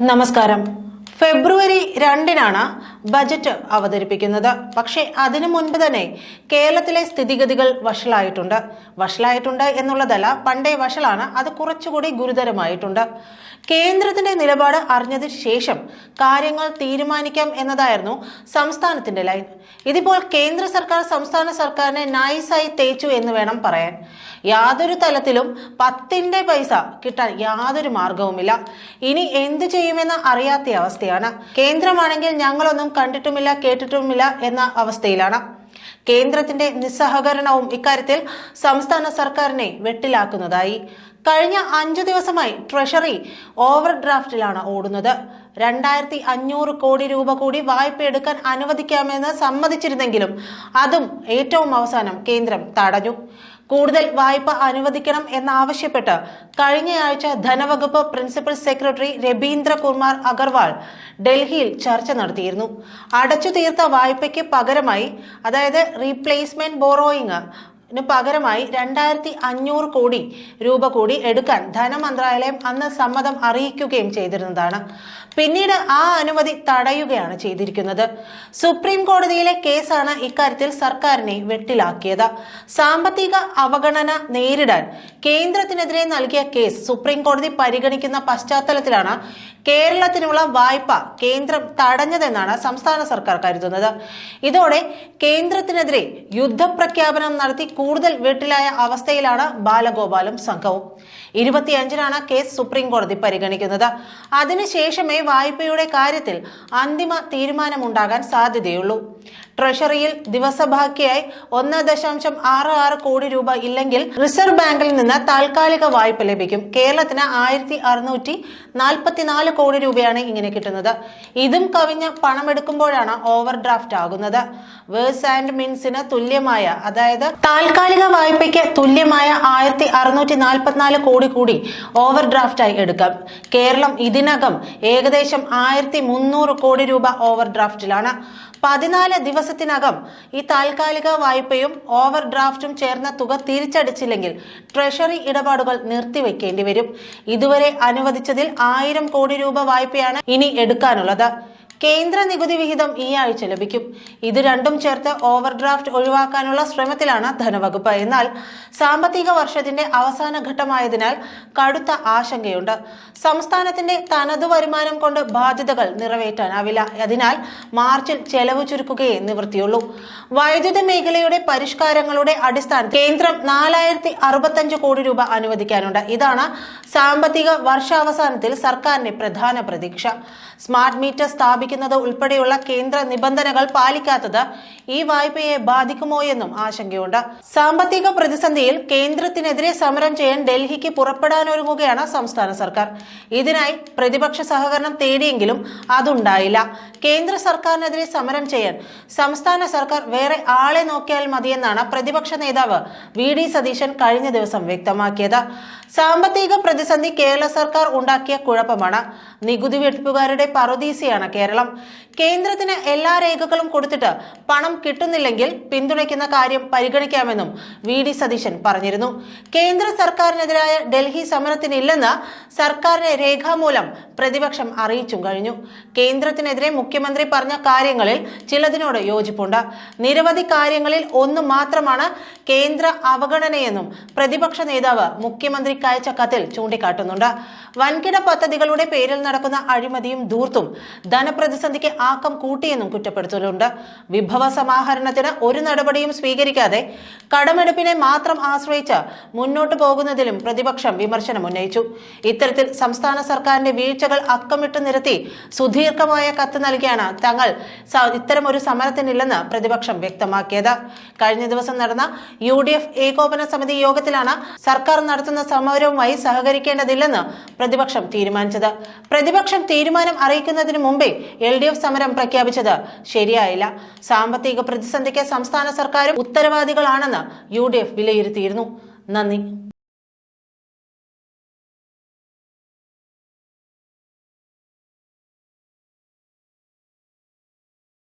നമസ്കാരം. ഫെബ്രുവരി രണ്ടിനാണ് ബജറ്റ് അവതരിപ്പിക്കുന്നത്. പക്ഷേ അതിനു മുൻപ് തന്നെ കേരളത്തിലെ സ്ഥിതിഗതികൾ വഷളായിട്ടുണ്ട്. വഷളായിട്ടുണ്ട് എന്നുള്ളതല്ല പണ്ടേ വഷളാണ് അത് കുറച്ചുകൂടി ഗുരുതരമായിട്ടുണ്ട്. കേന്ദ്രത്തിന്റെ നിലപാട് അറിഞ്ഞതിന് ശേഷം കാര്യങ്ങൾ തീരുമാനിക്കാം എന്നതായിരുന്നു സംസ്ഥാനത്തിന്റെ ലൈൻ. ഇതിപ്പോൾ കേന്ദ്ര സർക്കാർ സംസ്ഥാന സർക്കാരിനെ നൈസായി തേച്ചു എന്ന് വേണം പറയാൻ. യാതൊരു തലത്തിലും പത്തിന്റെ പൈസ കിട്ടാൻ യാതൊരു മാർഗവുമില്ല. ഇനി എന്ത് ചെയ്യുമെന്ന് അറിയാത്ത അവസ്ഥയാണ്. കേന്ദ്രമാണെങ്കിൽ ഞങ്ങളൊന്നും കണ്ടിട്ടുമില്ല കേട്ടിട്ടുമില്ല എന്ന അവസ്ഥയിലാണ്. കേന്ദ്രത്തിന്റെ നിസ്സഹകരണവും ഇക്കാര്യത്തിൽ സംസ്ഥാന സർക്കാരിനെ വെട്ടിലാക്കുന്നതായി. കഴിഞ്ഞ അഞ്ചു ദിവസമായി ട്രഷറി ഓവർ ഡ്രാഫ്റ്റിലാണ് ഓടുന്നത്. രണ്ടായിരത്തി അഞ്ഞൂറ് കോടി രൂപ കൂടി വായ്പ എടുക്കാൻ അനുവദിക്കാമെന്ന് സമ്മതിച്ചിരുന്നെങ്കിലും അതും ഏറ്റവും അവസാനം കേന്ദ്രം തടഞ്ഞു. കൂടുതൽ വായ്പ അനുവദിക്കണം എന്നാവശ്യപ്പെട്ട് കഴിഞ്ഞയാഴ്ച ധനവകുപ്പ് പ്രിൻസിപ്പൽ സെക്രട്ടറി രബീന്ദ്ര കുമാർ അഗർവാൾ ഡൽഹിയിൽ ചർച്ച നടത്തിയിരുന്നു. അടച്ചു തീർത്ത വായ്പയ്ക്ക് പകരമായി അതായത് റീപ്ലേസ്മെന്റ് ബോറോയിങ് പകരമായി രണ്ടായിരത്തി അഞ്ഞൂറ് കോടി രൂപ കൂടി എടുക്കാൻ ധനമന്ത്രാലയം അന്ന് സമ്മതം അറിയിക്കുകയും ചെയ്തിരുന്നതാണ്. പിന്നീട് ആ അനുമതി തടയുകയാണ് ചെയ്തിരിക്കുന്നത്. സുപ്രീം കോടതിയിലെ കേസാണ് ഇക്കാര്യത്തിൽ സർക്കാരിനെ വെട്ടിലാക്കിയത്. സാമ്പത്തിക അവഗണന നേരിടാൻ കേന്ദ്രത്തിനെതിരെ നൽകിയ കേസ് സുപ്രീം കോടതി പരിഗണിക്കുന്ന പശ്ചാത്തലത്തിലാണ് കേരളത്തിനുള്ള വായ്പ കേന്ദ്രം തടഞ്ഞതെന്നാണ് സംസ്ഥാന സർക്കാർ കരുതുന്നത്. ഇതോടെ കേന്ദ്രത്തിനെതിരെ യുദ്ധപ്രഖ്യാപനം നടത്തി കൂടുതൽ വീട്ടിലായ അവസ്ഥയിലാണ് ബാലഗോപാലും സംഘവും. ഇരുപത്തിയഞ്ചിനാണ് കേസ് സുപ്രീം കോടതി പരിഗണിക്കുന്നത്. അതിനുശേഷമേ വായ്പയുടെ കാര്യത്തിൽ അന്തിമ തീരുമാനമുണ്ടാകാൻ സാധ്യതയുള്ളൂ. ട്രഷറിയിൽ ദിവസബാക്കിയായി ഒന്ന് ദശാംശം ആറ് ആറ് കോടി രൂപ ഇല്ലെങ്കിൽ റിസർവ് ബാങ്കിൽ നിന്ന് താൽക്കാലിക വായ്പ ലഭിക്കും. കേരളത്തിന് ആയിരത്തി അറുന്നൂറ്റി നാൽപ്പത്തിനാല് കോടി രൂപയാണ് ഇങ്ങനെ കിട്ടുന്നത്. ഇതും കവിഞ്ഞ് പണമെടുക്കുമ്പോഴാണ് ഓവർ ഡ്രാഫ്റ്റ് ആകുന്നത്. വേഴ്സ് ആൻഡ് മീൻസിന് തുല്യമായ അതായത് താൽക്കാലിക വായ്പയ്ക്ക് തുല്യമായ ആയിരത്തി അറുന്നൂറ്റി നാൽപ്പത്തിനാല് കോടി കൂടി ഓവർ ഡ്രാഫ്റ്റായി എടുക്കാം. കേരളം ഇതിനകം ഏകദേശം ആയിരത്തി മുന്നൂറ് കോടി രൂപ ഓവർ ഡ്രാഫ്റ്റിലാണ് പതിനാല് ദിവസത്തിനകം ഈ താൽക്കാലിക വായ്പയും ഓവർ ഡ്രാഫ്റ്റും ചേർന്ന തുക തിരിച്ചടിച്ചില്ലെങ്കിൽ ട്രഷറി ഇടപാടുകൾ നിർത്തിവെക്കേണ്ടി വരും. ഇതുവരെ അനുവദിച്ചതിൽ ആയിരം കോടി രൂപ വായ്പയാണ് ഇനി എടുക്കാനുള്ളത്. കേന്ദ്ര നികുതി വിഹിതം ഈ ആഴ്ച ലഭിക്കും. ഇത് രണ്ടും ചേർത്ത് ഓവർ ഡ്രാഫ്റ്റ് ഒഴിവാക്കാനുള്ള ശ്രമത്തിലാണ് ധനവകുപ്പ്. എന്നാൽ സാമ്പത്തിക വർഷത്തിന്റെ അവസാന ഘട്ടമായതിനാൽ കടുത്ത ആശങ്കയുണ്ട്. സംസ്ഥാനത്തിന്റെ തനതു വരുമാനം കൊണ്ട് ബാധ്യതകൾ നിറവേറ്റാനാവില്ല. അതിനാൽ മാർച്ചിൽ ചെലവ് ചുരുക്കുകയേ നിവൃത്തിയുള്ളൂ. വൈദ്യുത മേഖലയുടെ പരിഷ്കാരങ്ങളുടെ അടിസ്ഥാനത്തിൽ കേന്ദ്രം നാലായിരത്തി അറുപത്തഞ്ച് കോടി രൂപ അനുവദിക്കാനുണ്ട്. ഇതാണ് സാമ്പത്തിക വർഷാവസാനത്തിൽ സർക്കാരിന്റെ പ്രധാന പ്രതീക്ഷ. സ്മാർട്ട് മീറ്റർ സ്ഥാപിക്കുന്നത് ഉൾപ്പെടെയുള്ള കേന്ദ്ര നിബന്ധനകൾ പാലിക്കാത്തത് ഈ വായ്പയെ ബാധിക്കുമോ എന്നും ആശങ്കയുണ്ട്. സാമ്പത്തിക പ്രതിസന്ധിയിൽ കേന്ദ്രത്തിനെതിരെ സമരം ചെയ്യാൻ ഡൽഹിക്ക് പുറപ്പെടാനൊരുങ്ങുകയാണ് സംസ്ഥാന സർക്കാർ. ഇതിനായി പ്രതിപക്ഷ സഹകരണം തേടിയെങ്കിലും അതുണ്ടായില്ല. കേന്ദ്ര സർക്കാരിനെതിരെ സമരം ചെയ്യാൻ സംസ്ഥാന സർക്കാർ വേറെ ആളെ നോക്കിയാൽ മതിയെന്നാണ് പ്രതിപക്ഷ നേതാവ് വി ഡി സതീശൻ കഴിഞ്ഞ ദിവസം വ്യക്തമാക്കിയത്. സാമ്പത്തിക പ്രതിസന്ധി കേരള സർക്കാർ ഉണ്ടാക്കിയ കുഴപ്പമാണ്. നികുതി വെട്ടിപ്പുകാരുടെ പറുദീസയാണ് കേരളം കേരളം കേന്ദ്രത്തിന് എല്ലാ രേഖകളും കൊടുത്തിട്ട് പണം കിട്ടുന്നില്ലെങ്കിൽ പിന്തുണയ്ക്കുന്ന കാര്യം പരിഗണിക്കാമെന്നും വി ഡി സതീശൻ പറഞ്ഞിരുന്നു. കേന്ദ്ര സർക്കാരിനെതിരായ ഡൽഹി സമരത്തിനില്ലെന്ന് സർക്കാരിനെ രേഖാമൂലം പ്രതിപക്ഷം അറിയിച്ചും കഴിഞ്ഞു. കേന്ദ്രത്തിനെതിരെ മുഖ്യമന്ത്രി പറഞ്ഞ കാര്യങ്ങളിൽ ചിലതിനോട് യോജിപ്പുണ്ട്. നിരവധി കാര്യങ്ങളിൽ ഒന്ന് മാത്രമാണ് കേന്ദ്ര അവഗണനയെന്നും പ്രതിപക്ഷ നേതാവ് മുഖ്യമന്ത്രിക്ക് അയച്ച കത്തിൽ ചൂണ്ടിക്കാട്ടുന്നുണ്ട്. വൻകിട പദ്ധതികളുടെ പേരിൽ നടക്കുന്ന അഴിമതിയും ധൂർത്തും ധനപ്രതിസന്ധിക്ക് ആക്കം കൂട്ടിയെന്നും കുറ്റപ്പെടുത്തലുണ്ട്. വിഭവ സമാഹരണത്തിന് ഒരു നടപടിയും സ്വീകരിക്കാതെ കടമെടുപ്പിനെ മാത്രം ആശ്രയിച്ച് മുന്നോട്ടു പോകുന്നതിലും പ്രതിപക്ഷം വിമർശനം ഉന്നയിച്ചു. ഇത്തരത്തിൽ സംസ്ഥാന സർക്കാരിന്റെ വീഴ്ചകൾ അക്കമിട്ട് നിരത്തി സുദീർഘമായ കത്ത് നൽകിയാണ് തങ്ങൾ ഇത്തരം ഒരു സമരത്തിനില്ലെന്ന് പ്രതിപക്ഷം വ്യക്തമാക്കിയത്. കഴിഞ്ഞ ദിവസം നടന്ന യു ഡി എഫ് ഏകോപന സമിതി യോഗത്തിലാണ് സർക്കാർ നടത്തുന്ന സമരവുമായി സഹകരിക്കേണ്ടതില്ലെന്ന് പ്രതിപക്ഷം തീരുമാനിച്ചത്. പ്രതിപക്ഷം തീരുമാനം അറിയിക്കുന്നതിന് മുമ്പേ എൽ ഡി എഫ് സമരം പ്രഖ്യാപിച്ചത് ശരിയായില്ല. സാമ്പത്തിക പ്രതിസന്ധിക്ക് സംസ്ഥാന സർക്കാരും ഉത്തരവാദികളാണെന്ന് യു വിലയിരുത്തിയിരുന്നു. നന്ദി.